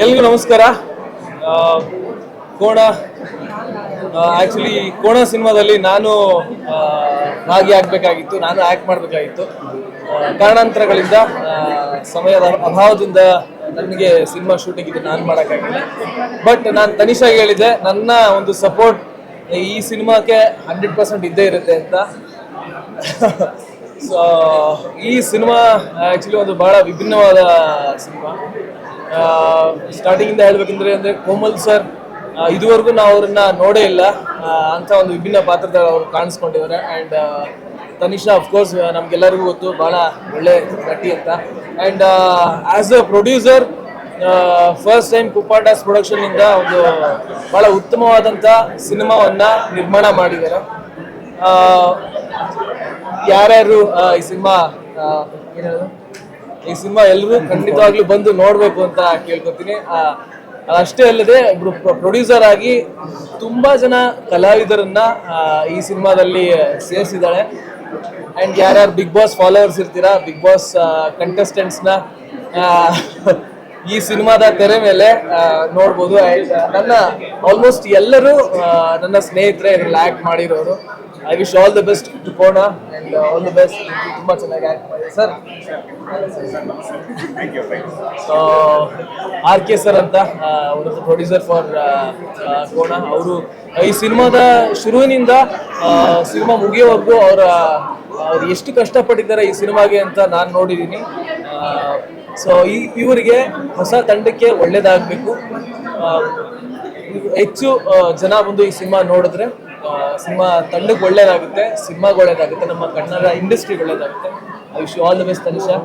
ಎಲ್ರಿಗೂ ನಮಸ್ಕಾರ. ಕೋಣ ಆ್ಯಕ್ಚುಲಿ ಕೋಣ ಸಿನಿಮಾದಲ್ಲಿ ನಾನು ನಾಗಿ ಆಗಬೇಕಾಗಿತ್ತು, ನಾನು ಆ್ಯಕ್ಟ್ ಮಾಡಬೇಕಾಗಿತ್ತು. ಕಾರಣಾಂತರಗಳಿಂದ ಸಮಯದ ಅಭಾವದಿಂದ ನನಗೆ ಸಿನಿಮಾ ಶೂಟಿಂಗ್ ಇದು ನಾನು ಮಾಡೋಕ್ಕಾಗಿಲ್ಲ. ಬಟ್ ನಾನು ತನಿಷಾಗಿ ಹೇಳಿದೆ ನನ್ನ ಒಂದು ಸಪೋರ್ಟ್ ಈ ಸಿನಿಮಾಕ್ಕೆ ಹಂಡ್ರೆಡ್ ಪರ್ಸೆಂಟ್ ಇದ್ದೇ ಇರುತ್ತೆ ಅಂತ. ಸೊ ಈ ಸಿನಿಮಾ ಆ್ಯಕ್ಚುಲಿ ಒಂದು ಭಾಳ ವಿಭಿನ್ನವಾದ ಸಿನಿಮಾ. ಸ್ಟಾರ್ಟಿಂಗಿಂದ ಹೇಳ್ಬೇಕಂದ್ರೆ ಅಂದರೆ ಕೋಮಲ್ ಸರ್ ಇದುವರೆಗೂ ನಾವು ಅವ್ರನ್ನ ನೋಡೇ ಇಲ್ಲ. ಅಂತ ಒಂದು ವಿಭಿನ್ನ ಪಾತ್ರದಲ್ಲಿ ಅವರು ಕಾಣಿಸ್ಕೊಂಡಿದ್ದಾರೆ. ಆ್ಯಂಡ್ ತನಿಷಾ ಅಫ್ಕೋರ್ಸ್ ನಮಗೆಲ್ಲರಿಗೂ ಗೊತ್ತು, ಭಾಳ ಒಳ್ಳೆ ನಟಿ ಅಂತ. And as a producer first time ಕುಪ್ಪಾಟಾಸ್ ಪ್ರೊಡಕ್ಷನ್ನಿಂದ ಒಂದು ಭಾಳ ಉತ್ತಮವಾದಂಥ ಸಿನಿಮಾವನ್ನು ನಿರ್ಮಾಣ ಮಾಡಿದ್ದಾರೆ. ಯಾರ್ಯಾರು ಈ ಸಿನಿಮಾ ಏನು? ಈ ಸಿನಿಮಾ ಎಲ್ಲರೂ ಖಂಡಿತವಾಗ್ಲೂ ಬಂದು ನೋಡಬೇಕು ಅಂತ ಕೇಳ್ಕೊತೀನಿ. ಅಷ್ಟೇ ಅಲ್ಲದೆ ಪ್ರೊಡ್ಯೂಸರ್ ಆಗಿ ತುಂಬಾ ಜನ ಕಲಾವಿದರನ್ನ ಈ ಸಿನಿಮಾದಲ್ಲಿ ಸೇರಿಸಿದ್ದಾಳೆ. ಅಂಡ್ ಯಾರ್ಯಾರು ಬಿಗ್ ಬಾಸ್ ಫಾಲೋವರ್ಸ್ ಇರ್ತೀರಾ ಬಿಗ್ ಬಾಸ್ ಕಂಟೆಸ್ಟೆಂಟ್ಸ್ನ ಈ ಸಿನಿಮಾದ ತೆರೆ ಮೇಲೆ ನೋಡ್ಬೋದು. ನನ್ನ ಆಲ್ಮೋಸ್ಟ್ ಎಲ್ಲರೂ ನನ್ನ ಸ್ನೇಹಿತರೆ ಇದ್ರಲ್ಲಿ ಆ್ಯಕ್ಟ್ ಮಾಡಿರೋರು. I wish all the best to Kona and all the best ತುಂಬ ಚೆನ್ನಾಗಿ ಆ್ಯಕ್ಟ್ ಮಾಡಿದೆ sir so R K sir ಅಂತ ಅವರು ಪ್ರೊಡ್ಯೂಸರ್ ಫಾರ್ ಕೋಣ ಅವರು ಈ ಸಿನಿಮಾದ ಶುರುವಿನಿಂದ ಸಿನಿಮಾ ಮುಗಿಯೋವರೆಗೂ ಅವರ ಅವ್ರು ಎಷ್ಟು ಕಷ್ಟಪಟ್ಟಿದ್ದಾರೆ ಈ ಸಿನಿಮಾಗೆ ಅಂತ ನಾನು ನೋಡಿದ್ದೀನಿ ಸೊ ಈ ಇವರಿಗೆ ಹೊಸ ತಂಡಕ್ಕೆ ಒಳ್ಳೇದಾಗಬೇಕು. ಹೆಚ್ಚು ಜನ ಬಂದು ಈ ಸಿನಿಮಾ ನೋಡಿದ್ರೆ ಸಿನಿಮಾ ತಂಡಕ್ಕೆ ಒಳ್ಳೇದಾಗುತ್ತೆ, ಸಿನಿಮಾಗೆ ಒಳ್ಳೇದಾಗುತ್ತೆ, ನಮ್ಮ ಕನ್ನಡ ಇಂಡಸ್ಟ್ರಿಗೆ ಒಳ್ಳೇದಾಗುತ್ತೆ. I wish all the best Tanisha.